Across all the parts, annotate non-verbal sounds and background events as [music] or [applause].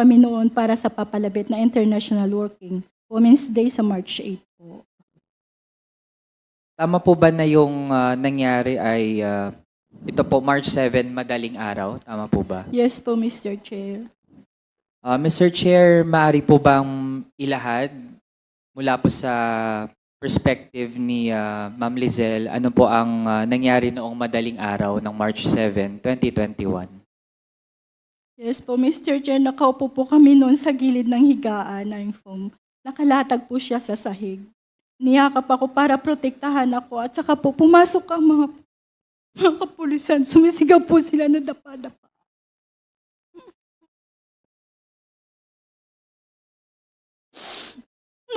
kami noon para sa papalapit na International Working Women's Day sa March 8 po. Tama po ba na yung ah, nangyari ay ah, ito po March 7 madaling araw? Tama po ba? Yes po, Mr. Chair. Ah, Mr. Chair, maaari po bang ilahad mula po sa perspective ni ah, Ma'am Lizelle, ano po ang ah, nangyari noong madaling araw ng March 7, 2021? Yes po, Mr. Chair. Nakaupo po kami noon sa gilid ng higaan ng foam. Nakalatag po siya sa sahig. Niyakap ako para protektahan ako at saka po pumasok ang mga, mga kapulisan. Sumisigaw po sila na dapa-dapa.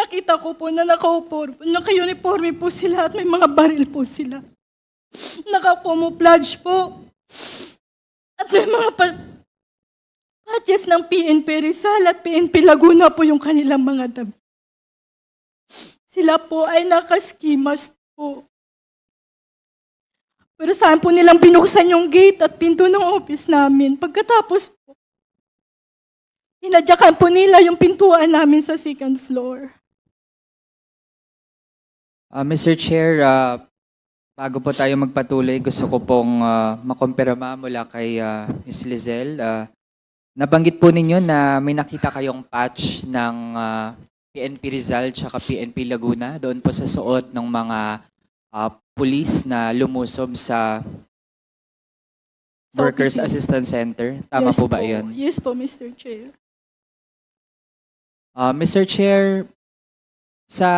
Nakita ko po na nakaupo, naka-uniforme po sila at may mga baril po sila. Naka-camouflage po. At may mga pa- patches ng PNP Rizal at PNP Laguna po yung kanilang mga dami. Sila po ay nakaskimas po. Pero saan po nilang binuksan yung gate at pinto ng office namin. Pagkatapos po, hinadyakan po nila yung pintuan namin sa second floor. Ah, Mr. Chair, ah, bago po tayo magpatuloy, gusto ko pong uh, makumpirma mula kay ah, Ms. Lizelle. Ah, nabanggit po ninyo na may nakita kayong patch ng ah, PNP Rizal at PNP Laguna doon po sa suot ng mga ah, pulis na lumusob sa Sa Workers opisina. Assistance Center. Tama Yes po ba yun? Yes po, Mr. Chair. Ah, Mr. Chair, sa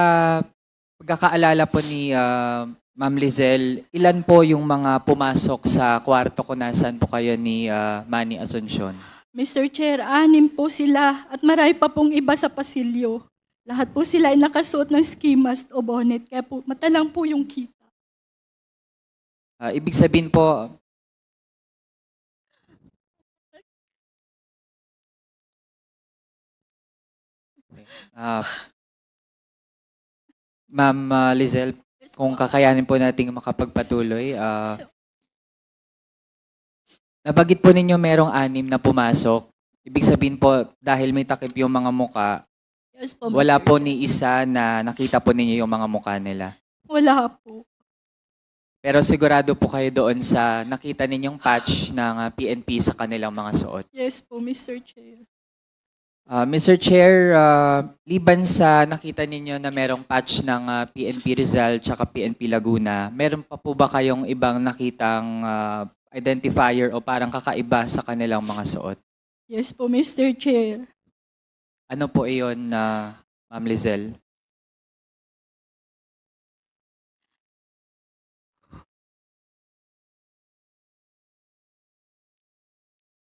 pagkakaalala po ni ah, Ma'am Lizelle, ilan po yung mga pumasok sa kwarto kung nasaan po kayo ni ah, Manny Asuncion? Mr. Chair, anim po sila at marami pa pong iba sa pasilyo. Lahat po sila ay nakasuot ng ski mask o bonnet, kaya po matalang po yung kita. Ah, ibig sabihin po, ah, Ma'am ah, Lizelle, kung kakayanin po nating makapagpatuloy, ah, nabagit po ninyo merong anim na pumasok. Ibig sabihin po, dahil may takip yung mga muka, Yes po, wala po ni isa na nakita po ninyo yung mga muka nila. Wala po. Pero sigurado po kayo doon sa nakita ninyong patch ng ah, PNP sa kanilang mga suot. Yes po, Mr. Chair. Ah, Mr. Chair, ah, liban sa nakita ninyo na merong patch ng ah, PNP Rizal at PNP Laguna, meron pa po ba kayong ibang nakitang ah, identifier o parang kakaiba sa kanilang mga suot? Yes po, Mr. Chair. Ano po iyon na Ma'am Lizelle?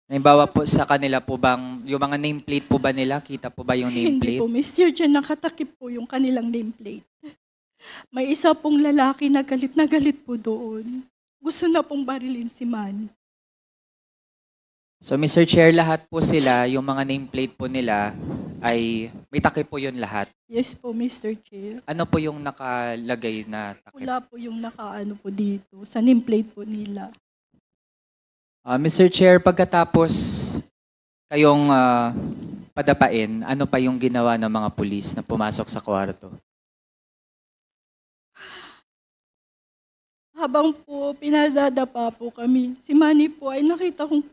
Halimbawa po sa kanila po bang, yung mga nameplate po ba nila? Kita po ba yung Hindi nameplate? po, Mr. Chair, nakatakip po yung kanilang nameplate. May isa pong lalaki na galit na galit po doon. Gusto na pong barilin si Man. So Mr. Chair, lahat po sila, yung mga nameplate po nila ay may takip po yun lahat. Yes po, Mr. Chair. Ano po yung nakalagay na takip? Wala po yung nakaano po dito, sa nameplate po nila. Ah, Mr. Chair, pagkatapos kayong ah, padapain, ano pa yung ginawa ng mga pulis na pumasok sa kwarto? Habang po pinadadapa po kami, si Manny po ay nakita kong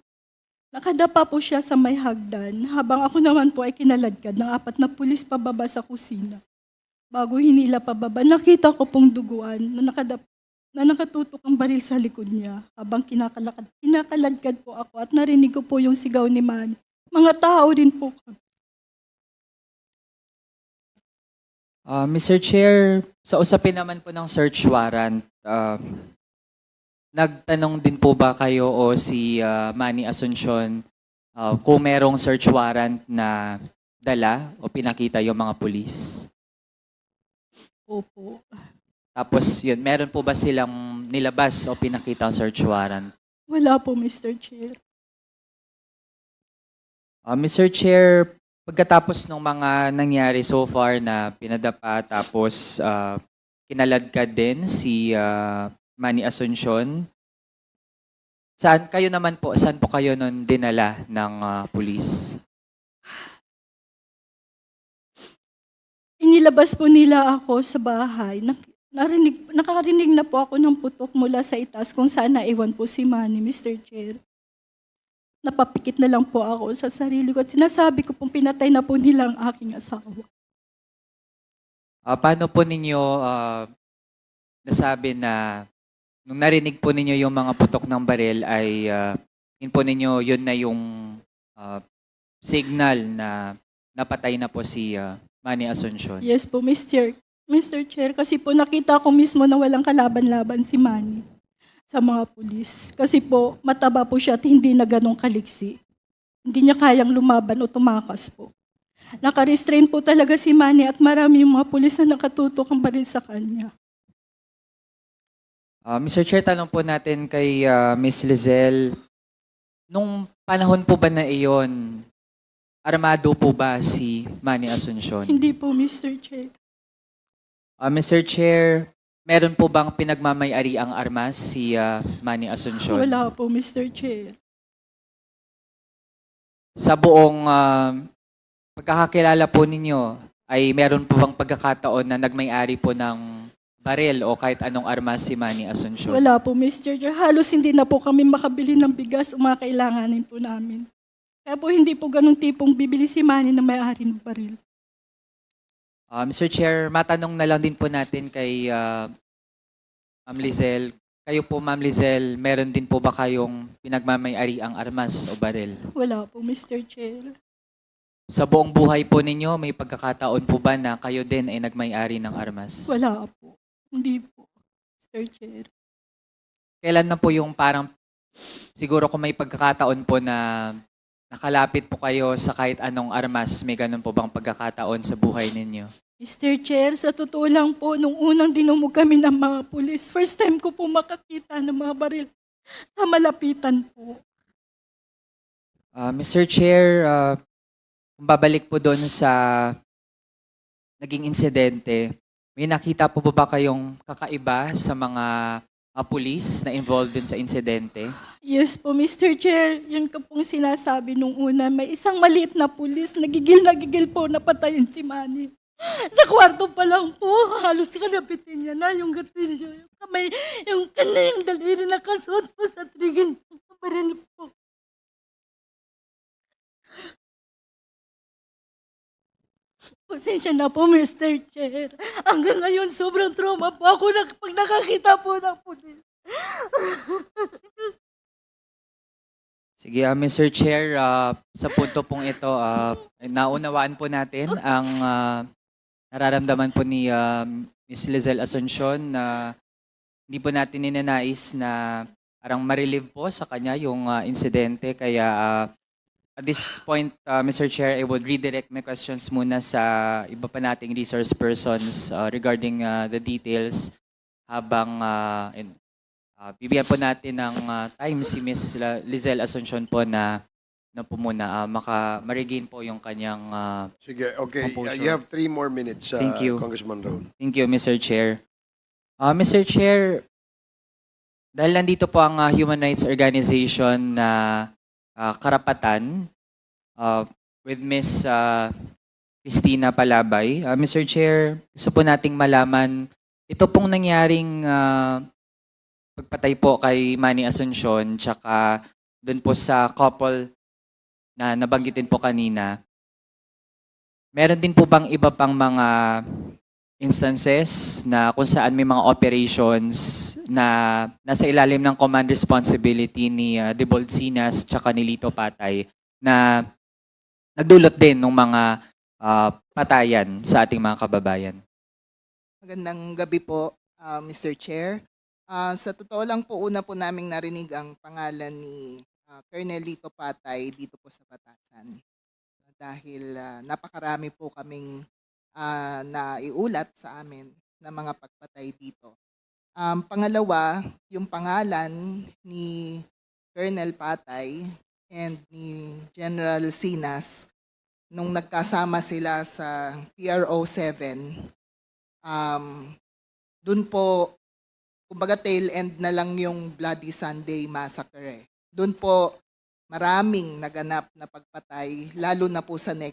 nakadapa po siya sa may hagdan, habang ako naman po ay kinaladkad ng apat na pulis pababa sa kusina. Bago hinila pababa, nakita ko pong duguan na, nakadap, na nakatutok ang baril sa likod niya. Habang kinakalakad, kinakaladkad po ako at narinig ko po yung sigaw ni Manny. Mga tao din po kami. Ah, Mr. Chair, sa usapin naman po ng search warrant, ah, nagtanong din po ba kayo o si ah, Manny Asuncion ah, kung merong search warrant na dala o pinakita yung mga pulis? Opo. Tapos yun, meron po ba silang nilabas o pinakita ang search warrant? Wala po, Mr. Chair. Ah, Mr. Chair, pagkatapos ng mga nangyari so far na pinadapa tapos ah, kinaladkad din si uh, Manny Asuncion. Saan kayo naman po, saan po kayo nun dinala ng uh, pulis? Inilabas po nila ako sa bahay. Narinig, nakarinig na po ako ng putok mula sa itas kung saan naiwan po si Manny, Mr. Chair. Napapikit na lang po ako sa sarili ko at sinasabi ko pong pinatay na po nila ang aking asawa. Ah, paano po ninyo ah, nasabi na nung narinig po ninyo yung mga putok ng baril ay uh, yun po ninyo yun na yung ah, signal na napatay na po si ah, Manny Asuncion? Yes po, Mr. Mr. Chair, kasi po nakita ko mismo na walang kalaban-laban si Manny sa mga pulis. Kasi po, mataba po siya at hindi na ganong kaliksi. Hindi niya kayang lumaban o tumakas po. Nakarestrain po talaga si Manny at marami yung mga pulis na nakatutok ang baril sa kanya. Ah, Mr. Chair, tanong po natin kay ah, Miss Lizelle, nung panahon po ba na iyon, armado po ba si Manny Asuncion? Hindi po, Mr. Chair. Ah, Mr. Chair, meron po bang pinagmamayari ang armas si ah, Manny Asuncion? Wala po, Mr. Chair. Sa buong ah, pagkakakilala po ninyo, ay meron po bang pagkakataon na nagmay-ari po ng baril o kahit anong armas si Manny Asuncion? Wala po, Mr. Chair. Halos hindi na po kami makabili ng bigas o mga kailanganin po namin. Kaya po hindi po ganong tipong bibili si Manny na may-ari ng baril. Ah, Mr. Chair, matanong na lang din po natin kay ah, Ma'am Lizelle. Kayo po, Ma'am Lizelle, meron din po ba kayong pinagmamayari ang armas o baril? Wala po, Mr. Chair. Sa buong buhay po ninyo, may pagkakataon po ba na kayo din ay nagmay-ari ng armas? Wala po. Hindi po, Mr. Chair. Kailan na po yung parang, siguro kung may pagkakataon po na nakalapit po kayo sa kahit anong armas, may ganun po bang pagkakataon sa buhay ninyo? Mr. Chair, sa totoo lang po, nung unang dinumog kami ng mga pulis, first time ko po makakita ng mga baril sa malapitan po. Ah, Mr. Chair, ah, kung babalik po doon sa naging insidente, may nakita po ba kayong kakaiba sa mga ah, pulis na involved dun sa insidente? Yes po, Mr. Chair, yun ko pong sinasabi nung una, may isang maliit na pulis, nagigil na gigil po na patayin si Manny. Sa kwarto pa lang po, halos kalapitin niya na yung gatilyo, yung kamay, yung kana, yung daliri na kasuot po sa trigil ng baril po. Pasensya na po, Mr. Chair. Hanggang ngayon, sobrang trauma po ako na, pag nakakita po ng pulis. [laughs] Sige, ah, Mr. Chair, ah, sa punto pong ito, ah, naunawaan po natin ang ah, nararamdaman po ni ah, Ms. Lizelle Asuncion na hindi po natin ninanais na parang marelieve po sa kanya yung ah, insidente. Kaya ah, at this point, ah, Mr. Chair, I would redirect my questions muna sa iba pa nating resource persons ah, regarding ah, the details habang ah, in- Ah, bibigyan po natin ng ah, time si Ms. Lizelle Asuncion po na na po muna ah, maka ma-regain po yung kanyang ah, Sige, okay. Composure. You have three more minutes, uh, Thank you. Congressman Raul. Thank you, Mr. Chair. Ah, Mr. Chair, dahil nandito po ang ah, human rights organization na ah, Karapatan ah, with Ms. ah, Christina Palabay. Ah, Mr. Chair, gusto po nating malaman, ito pong nangyaring ah, pagpatay po kay Manny Asuncion tsaka doon po sa couple na nabanggitin po kanina, meron din po bang iba pang mga instances na kung saan may mga operations na nasa ilalim ng command responsibility ni uh, Debold Sinas tsaka ni Lito Patay na nagdulot din ng mga ah, patayan sa ating mga kababayan. Magandang gabi po, ah, Mr. Chair. Ah, sa totoo lang po, una po naming narinig ang pangalan ni ah, Colonel Lito Patay dito po sa Batasan. Dahil ah, napakarami po kaming ah, naiulat sa amin na mga pagpatay dito. Um, pangalawa, yung pangalan ni Colonel Patay and ni General Sinas nung nagkasama sila sa PRO 7 um, dun po, kumbaga tail end na lang yung Bloody Sunday Massacre. Dun po, maraming naganap na pagpatay, lalo na po sa neck